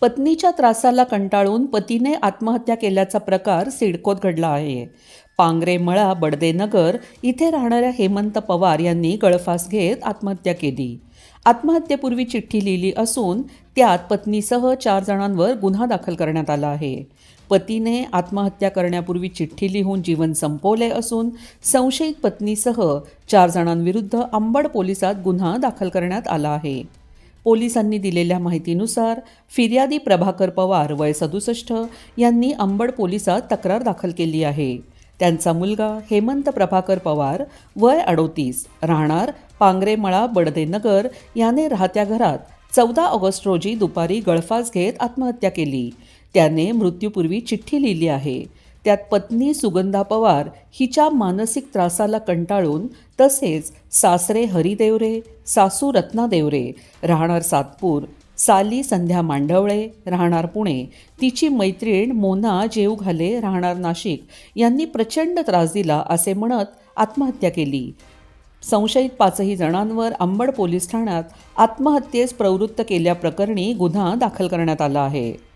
पत्नीच्या त्रासाला कंटाळून पतीने आत्महत्या केल्याचा प्रकार सिडकोत घडला आहे. पांगरे मळा बडदेनगर इथे राहणाऱ्या हेमंत पवार यांनी गळफास घेत आत्महत्या केली. आत्महत्येपूर्वी चिठ्ठी लिहिली असून त्यात पत्नीसह चार जणांवर गुन्हा दाखल करण्यात आला आहे. पतीने आत्महत्या करण्यापूर्वी चिठ्ठी लिहून जीवन संपवले असून संशयित पत्नीसह चार जणांविरुद्ध अंबड पोलिसात गुन्हा दाखल करण्यात आला आहे. पोलिसांनी दिलेल्या माहितीनुसार फिर्यादी प्रभाकर पवार वय सदुसष्ट यांनी अंबड पोलिसात तक्रार दाखल केली आहे. त्यांचा मुलगा हेमंत प्रभाकर पवार वय अडोतीस राहणार पांगरेमळा बडदेनगर याने राहत्या घरात चौदा ऑगस्ट रोजी दुपारी गळफास घेत आत्महत्या केली. त्याने मृत्यूपूर्वी चिठ्ठी लिहिली आहे. त्यात पत्नी सुगंधा पवार हिच्या मानसिक त्रासाला कंटाळून तसेच सासरे हरिदेवरे सासू रत्ना देवरे राहणार सातपूर साली संध्या मांडवळे राहणार पुणे तिची मैत्रीण मोना जेवघाले राहणार नाशिक यांनी प्रचंड त्रास दिला असे म्हणत आत्महत्या केली. संशयित पाचही जणांवर अंबड पोलीस ठाण्यात आत्महत्येस प्रवृत्त केल्याप्रकरणी गुन्हा दाखल करण्यात आला आहे.